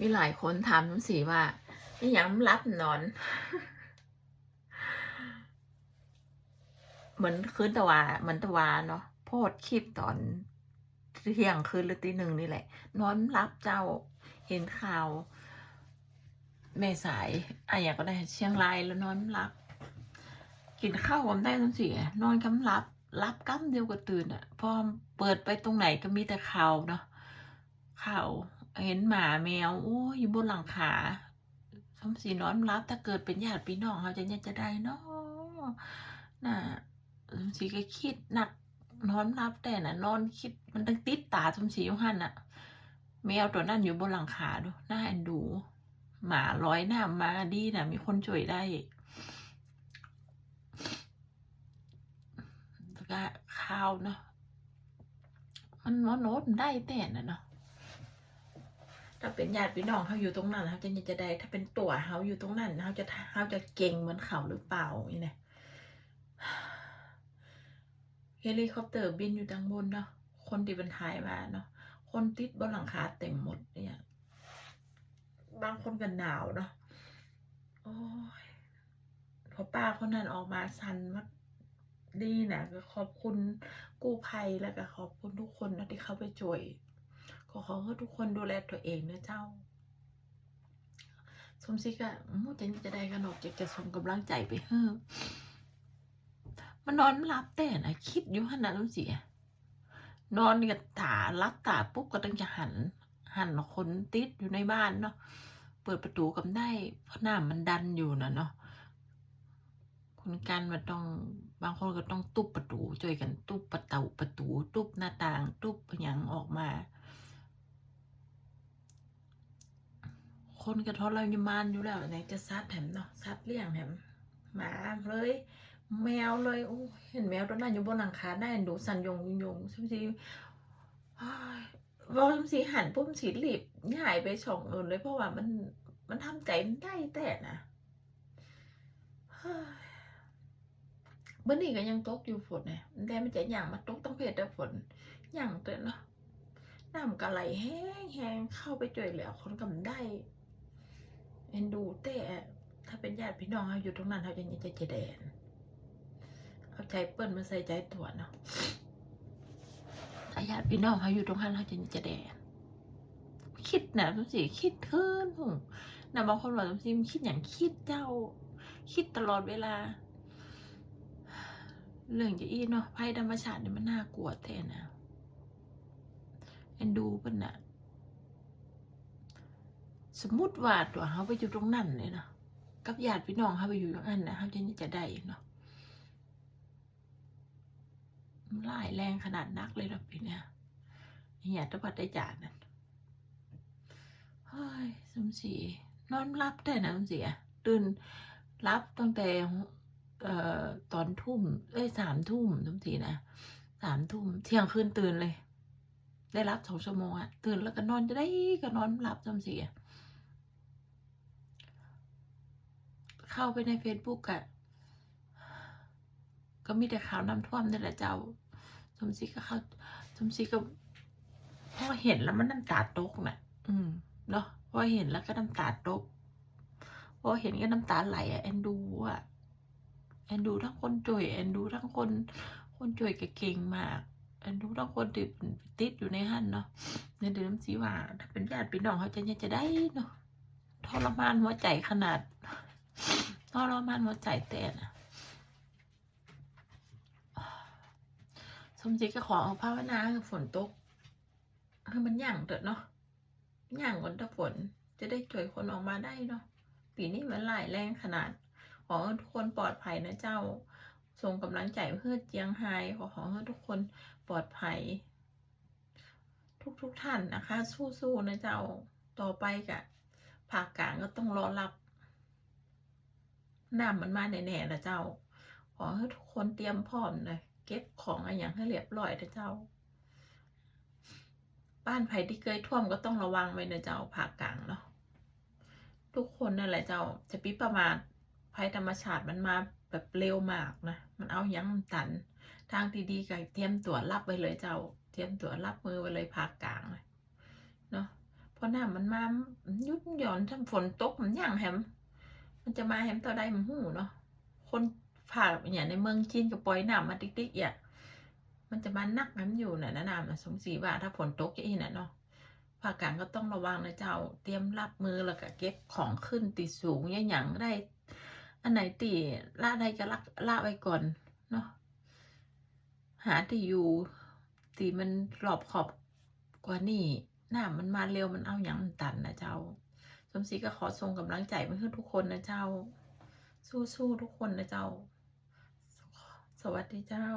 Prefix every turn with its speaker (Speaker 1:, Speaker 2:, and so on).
Speaker 1: มีหลายคนถามน้ำสีว่านี่ยังรับนอน เหมือนคืนตะวาเหมือนตะวาเนาะโพดคลิปตอนเที่ยงคืนหรือตีหนึ่งนี่แหละ นอนรับเจ้าเห็นข่าวแม่สายอะอย่างก็ได้เชียงรายแล้วนอนรับ กินข้าวผมได้ทั้งสี่นอนกำรับ รับกั้มเดียวก็ตื่นอะพอเปิดไปตรงไหนก็มีแต่ข่าวเนาะข่าว เห็นหมาแมวโอ้ยอยู่บนหลังคาสมศรีนอนรับ ถ้าเกิดเป็นญาติพี่น้องเขาจะเนี่ยจะได้เนาะน่ะสมศรีก็คิดหนักนอนรับแต่น่ะ นอนคิดมันตั้งติดตาสมศรีอยู่หันอะแมวตัวนั้นอยู่บนหลังคาดูน่าเอ็นดู หมาร้อยหน้ามาดีนะมีคนช่วยได้แล้วก็ข้าวเนาะมันมโนดได้แต่น่ะเนาะ ถ้าเป็นญาติพี่น้องเขาอยู่ตรงนั้นเขาจะยังจะได้ ถ้าเป็นตัวเขาอยู่ตรงนั้นเขาจะเขาจะเก่งเหมือนเขาหรือเปล่านี่นะเฮลิคอปเตอร์บินอยู่ดังบนเนาะคนที่บรรทายมาเนาะคนติดบนหลังคาเต็มหมดเนี่ย บางคนก็หนาวเนาะโอ้ยพอป้าคนนั้นออกมาสันมากดีนะก็ขอบคุณกู้ภัยแล้วก็ขอบคุณทุกคนนะที่เข้าไปช่วย ขอขอให้ทุกคนดูแลตัวเองนะเจ้า สมศรีก็มูจะจะได้ขนมจะจะส่งกำลังใจไปเฮ้อมันนอนไม่หลับแต่นะคิดอยู่ขนาดนั้นสินอนนี่กับตาลับตาปุ๊บก็ต้องจะหัน หันคนติดอยู่ในบ้านเนาะเปิดประตูกันได้ เพราะหน้ามันดันอยู่นะเนาะคุณกันมันต้องบางคนก็ต้องตุบประตูช่วยกันตุบประตูประตู ตุบหน้าต่าง ตุบอย่างออกมา คนกระท้อนเรายมานอยู่แล้วไหนจะซัดแถมเนาะซัดเลี้ยงแถมหมาเลย แมวเลยโอ้เห็นแมวตัวนั้นอยู่บนหลังคาได้ดูสันยงยงยงชัมซีพอชัมซีหันปุ๊บสีหลีบหายไปสองอื่นเลยเพราะว่ามันมันทำใจมันได้แต่นะเมื่อนี้ก็ยังตกอยู่ฝนเนี่ยแต่มันจะอย่างมาตกต้องเพจแต่ฝนอย่างเตอเนาะน้ำกระไหลแห้งแห้งเข้าไปจ่วยเหลือคนกำได้ เอ็นดูแต่ถ้าเป็นญาติพี่น้องเขาอยู่ตรงนั้นเขาจะยังจะจแดนเอาใจเปิ้ลมาใส่ใจตัวเนาะถ้าญาติพี่น้องเขาอยู่ตรงนั้นเขาจะยังจะแดนคิดนะทุกสิคิดเทินหงนะบางคนบอกทุกสิคิดอย่างคิดเจ้า คิดตลอดเวลา เรื่องจะอีเนาะภัยธรรมชาติเนี่ยมันน่ากลัวแท้นะเอ็นดูเพิ่นน่ะ สมมติว่าตัวเขาไปอยู่ตรงนั้นเลยเนาะกับญาติพี่น้องเขาไปอยู่ตรงนั้นนะเขาจะนี่จะได้เนาะมันร้ายแรงขนาดนักเลยหรอกพี่เนี่ยอย่าตะพัดได้จานนั่นเฮ้ยสมศรีนอนรับได้นะสมศรีอะตื่นรับตั้งแต่เอ่อตอนทุ่มเอ้ยสามทุ่มทุกทีนะสามทุ่มเที่ยงคืนตื่นเลย ได้รับสองชั่วโมงอะตื่นแล้วก็นอนจะได้ก็นอนหลับจำเสีย เข้าไปในเฟซบุ๊กอะก็มีแต่ข่าวน้ำท่วมนี่แหละเจ้า สมศรีก็เข้า สมศรีก็พอเห็นแล้วมันน้ำตาตกน่ะ อืมเนาะพอเห็นแล้วก็น้ำตาตกพอเห็นก็น้ำตาไหลอะเอ็นดูอะเอ็นดูทั้งคนจ่วยเอ็นดูทั้งคน คนจ่วยก็เก่งมากเอ็นดูทั้งคนติดติดอยู่ในหันเนาะในเดือนน้ำสีว่าถ้าเป็นญาติพี่น้องเขาจะเนี่ยจะได้เนาะทรมานหัวใจขนาด ทรมานหัวใจแต่นะสมจิตก็ขอเอาภาวนาคือฝนตกคือมันหยั่งเถอะเนาะหยั่งวันถ้าฝนจะได้ช่วยคนออกมาได้เนาะปีนี้มันหลายแรงขนาด ขอให้ทุกคนปลอดภัยนะเจ้าส่งกำลังใจเพื่อเจียงไฮขอขอให้ทุกคนปลอดภัย ทุกทุกๆท่านนะคะ สู้ๆนะเจ้าต่อไปกะภากลางก็ต้องรอรับ น้ำมันมาแน่ๆนะเจ้า ขอให้ทุกคนเตรียมพร้อมเลยเก็บของอะไรอย่างให้เรียบร้อยนะเจ้า บ้านไผ่ที่เคยท่วมก็ต้องระวังไว้นะเจ้าภาคกลางเนาะทุกคนนั่นแหละเจ้า จะปิประมาทภัยธรรมชาติมันมาแบบเร็วมากนะ มันเอายั้งตัน ทางที่ดีก็เตรียมตัวรับไว้เลยเจ้า เตรียมตัวรับมือไว้เลยภาคกลางเลยเนาะพพอน้ำมันมายุบหย่อนถ้าฝนตกมันย่างแฮม มันจะมาแฮมต่อได้มันหูเนาะคนผ่าอย่างในเมืองจีนก็ปล่อยหน้ำมาติ๊กๆอะมันจะมานักน้ำอยู่น่ะนะน้ำนะสงสีว่าถ้าฝนตกอย่างนี้น่ะเนาะภาคกลางก็ต้องระวังนะเจ้า เตรียมรับมือแล้วก็เก็บของขึ้นตีสูงย่างหยังได้ อันไหนตีละได้ก็ละละไว้ก่อนเนาะหาที่อยู่ตีมันรอบขอบกว่านี่หน้ำมันมาเร็วมันเอาอย่างตันนะเจ้า มศรีก็ขอส่งกำลังใจไปให้ทุกคนนะเจ้า สู้ๆทุกคนนะเจ้า สวัสดีเจ้า